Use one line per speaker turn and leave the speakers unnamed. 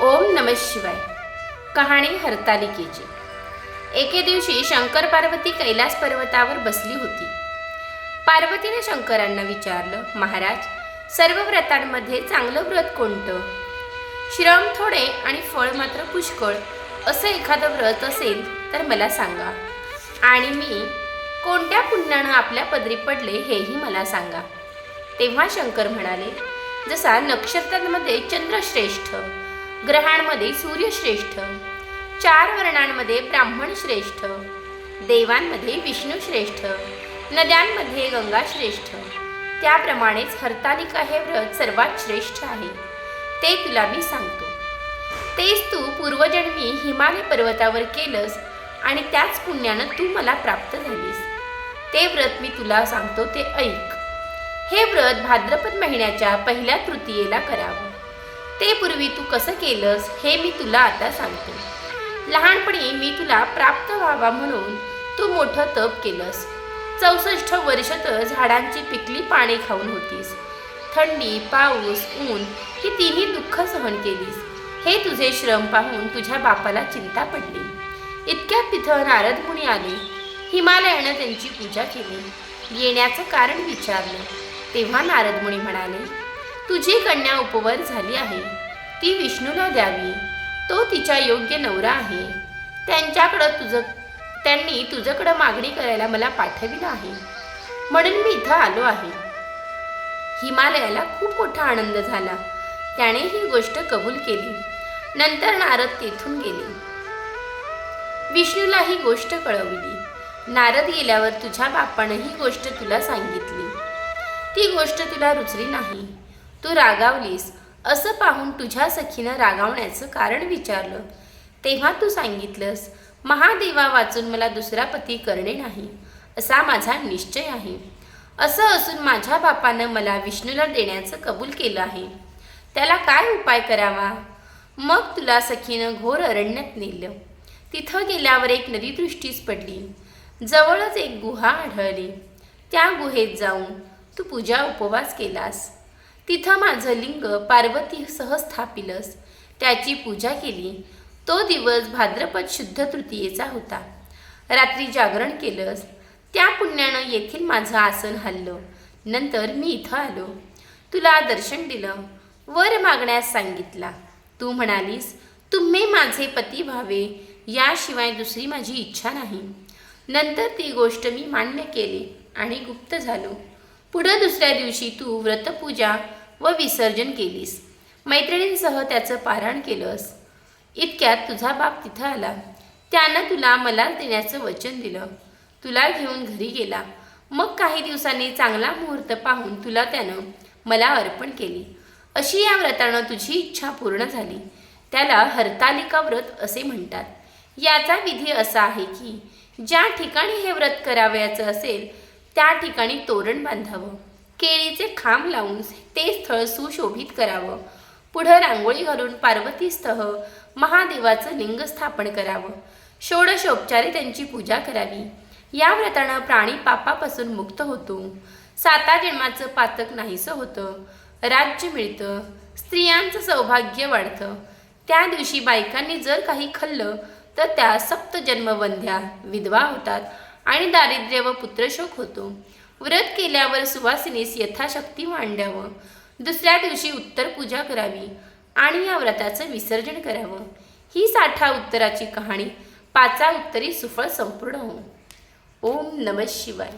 ओम नम शिवाय. कहाणी हरतालिकेची. एके दिवशी शंकर पार्वती कैलास पर्वतावर बसली होती. पार्वतीने शंकरांना विचारलं महाराज सर्व व्रतांमध्ये चांगलं व्रत कोणतं? श्रम थोडे आणि फळ मात्र पुष्कळ. असं एखादं व्रत असेल तर मला सांगा. आणि मी कोणत्या पुण्यानं आपल्या पदरी पडले हेही मला सांगा. तेव्हा शंकर म्हणाले जसा नक्षत्रांमध्ये चंद्रश्रेष्ठ ग्रहांमध्ये सूर्यश्रेष्ठ चार वर्णांमध्ये ब्राह्मण श्रेष्ठ देवांमध्ये विष्णू श्रेष्ठ नद्यांमध्ये गंगा श्रेष्ठ त्याप्रमाणेच हरतालिका हे व्रत सर्वात श्रेष्ठ आहे. ते तुला मी सांगतो. तेच तू पूर्वजन्मी हिमालय पर्वतावर केलंस आणि त्याच पुण्यानं तू मला प्राप्त झालीस. ते व्रत मी तुला सांगतो ते ऐक. हे व्रत भाद्रपद महिन्याच्या पहिल्या तृतीयेला करावं. ते पूर्वी तू कसं केलंस हे मी तुला आता सांगतो. लहानपणी मी तुला प्राप्त व्हावा म्हणून तू मोठं तप केलंस. चौसष्ट वर्ष तर झाडांची पिकली पाने खाऊन होतीस. थंडी पाऊस ऊन ही तिन्ही दुःख सहन केलीस. हे तुझे श्रम पाहून तुझ्या बापाला चिंता पडली. इतक्यात तिथं नारद मुनी आले. हिमालयानं त्यांची पूजा केली. येण्याचं कारण विचारलं. तेव्हा नारद मुनी म्हणाले तुझी कन्या उपवर झाली आहे. ती विष्णूला द्यावी. तो तिच्या योग्य नवरा आहे. त्यांच्याकडं तुझं त्यांनी तुझ्याकडं मागणी करायला मला पाठविलं आहे. म्हणून मी इथं आलो आहे. हिमालयाला खूप मोठा आनंद झाला. त्याने ही गोष्ट कबूल केली. नंतर नारद तेथून गेले. विष्णूला ही गोष्ट कळवली. नारद गेल्यावर तुझ्या बापानं ही गोष्ट तुला सांगितली. ती गोष्ट तुला रुचली नाही. तू रागावलीस असं पाहून तुझ्या सखीनं रागावण्याचं कारण विचारलं. तेव्हा तू सांगितलंस महादेवा वाचून मला दुसरा पती करणे नाही असा माझा निश्चय आहे. असं असून माझ्या बापानं मला विष्णूला देण्याचं कबूल केलं आहे. त्याला काय उपाय करावा? मग तुला सखीनं घोर अरण्यात नेलं. तिथं गेल्यावर एक नदी दृष्टीस पडली. जवळच एक गुहा आढळली. त्या गुहेत जाऊन तू पूजा उपवास केलास. तिथं माझं लिंग पार्वतीसह स्थापिलस. त्याची पूजा केली. तो दिवस भाद्रपद शुद्ध तृतीयेचा होता. रात्री जागरण केलंस. त्या पुण्यानं येथील माझं आसन हल्लं नंतर मी इथं आलो. तुला दर्शन दिलं. वर मागण्यास सांगितला. तू म्हणालीस तुम्ही माझे पती व्हावे. याशिवाय दुसरी माझी इच्छा नाही. नंतर ती गोष्ट मी मान्य केली आणि गुप्त झालो. पुढं दुसऱ्या दिवशी तू व्रतपूजा व विसर्जन केलीस. मैत्रिणींसह त्याचं पारायण केलंस. इतक्यात तुझा बाप तिथं आला. त्यानं तुला मला देण्याचं वचन दिलं. तुला घेऊन घरी गेला. मग काही दिवसांनी चांगला मुहूर्त पाहून तुला त्यानं मला अर्पण केली. अशी या व्रतानं तुझी इच्छा पूर्ण झाली. त्याला हरतालिका व्रत असे म्हणतात. याचा विधी असा आहे की ज्या ठिकाणी हे व्रत करावयाचं असेल त्या ठिकाणी तोरण बांधावं. केळीचे खांब लावून ते स्थळ सुशोभित करावं. पुढं रांगोळी घालून पार्वतीस्तह महादेवाचं लिंग स्थापन करावं. षोडशोपचारे त्यांची पूजा करावी. या व्रतानं प्राणी पापापासून मुक्त होतो. साता जन्माचं पातक नाहीसं होतं. राज्य मिळतं. स्त्रियांचं सौभाग्य वाढतं. त्या दिवशी बायकांनी जर काही खाल्लं तर त्या सप्तजन्मवंध्या विधवा होतात. आणि दारिद्र्य व पुत्रशोक होतो. व्रत केल्यावर सुवासिनीस यथाशक्ती मांडावं. दुसऱ्या दिवशी उत्तर पूजा करावी आणि या व्रताचं विसर्जन करावं. ही साठा उत्तराची कहाणी. पाचा उत्तरी सुफळ संपूर्ण हो. ओम नम शिवाय.